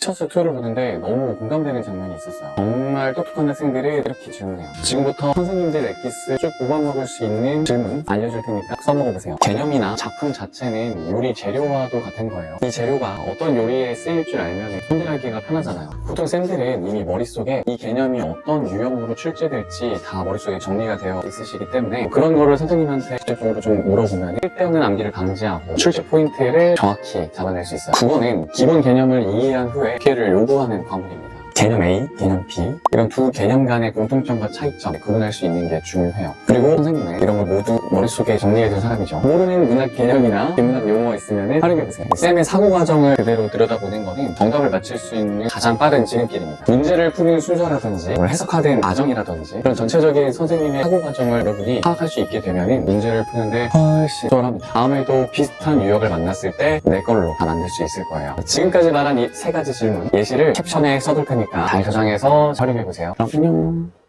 티처스 2를 보는데 너무 공감되는 장면이 있었어요. 정말 똑똑한 학생들이 이렇게 질문해요. 지금부터 선생님들 엑기스 쭉 뽑아먹을 수 있는 질문 알려줄 테니까 써먹어보세요. 개념이나 작품 자체는 요리 재료와도 같은 거예요. 이 재료가 어떤 요리에 쓰일 줄 알면 손질하기가 편하잖아요. 보통 쌤들은 이미 머릿속에 이 개념이 어떤 유형으로 출제될지 다 머릿속에 정리가 되어 있으시기 때문에 그런 거를 선생님한테 직접적으로 좀 물어보면 1대 없는 암기를 방지하고 출제 포인트를 정확히 잡아낼 수 있어요. 국어는 기본 개념을 이해한 후에 피해를 요구하는 과목입니다. 개념 A, 개념 B 이런 두 개념 간의 공통점과 차이점 구분할 수 있는 게 중요해요. 그리고 선생님은 이런 걸 모두 머릿속에 정리해둔 사람이죠. 모르는 문학 개념이나 비문학 용어가 있으면 활용해보세요. 쌤의 사고 과정을 그대로 들여다보는 거는 정답을 맞출 수 있는 가장 빠른 지름길입니다. 문제를 푸는 순서라든지 뭘 해석하는 과정이라든지 그런 전체적인 선생님의 사고 과정을 여러분이 파악할 수 있게 되면 문제를 푸는데 훨씬 수월합니다. 다음에도 비슷한 유형을 만났을 때 내 걸로 다 만들 수 있을 거예요. 지금까지 말한 이 세 가지 질문 예시를 캡션에 써둘 테니까 잘 저장해서 활용해보세요. 그럼 안녕.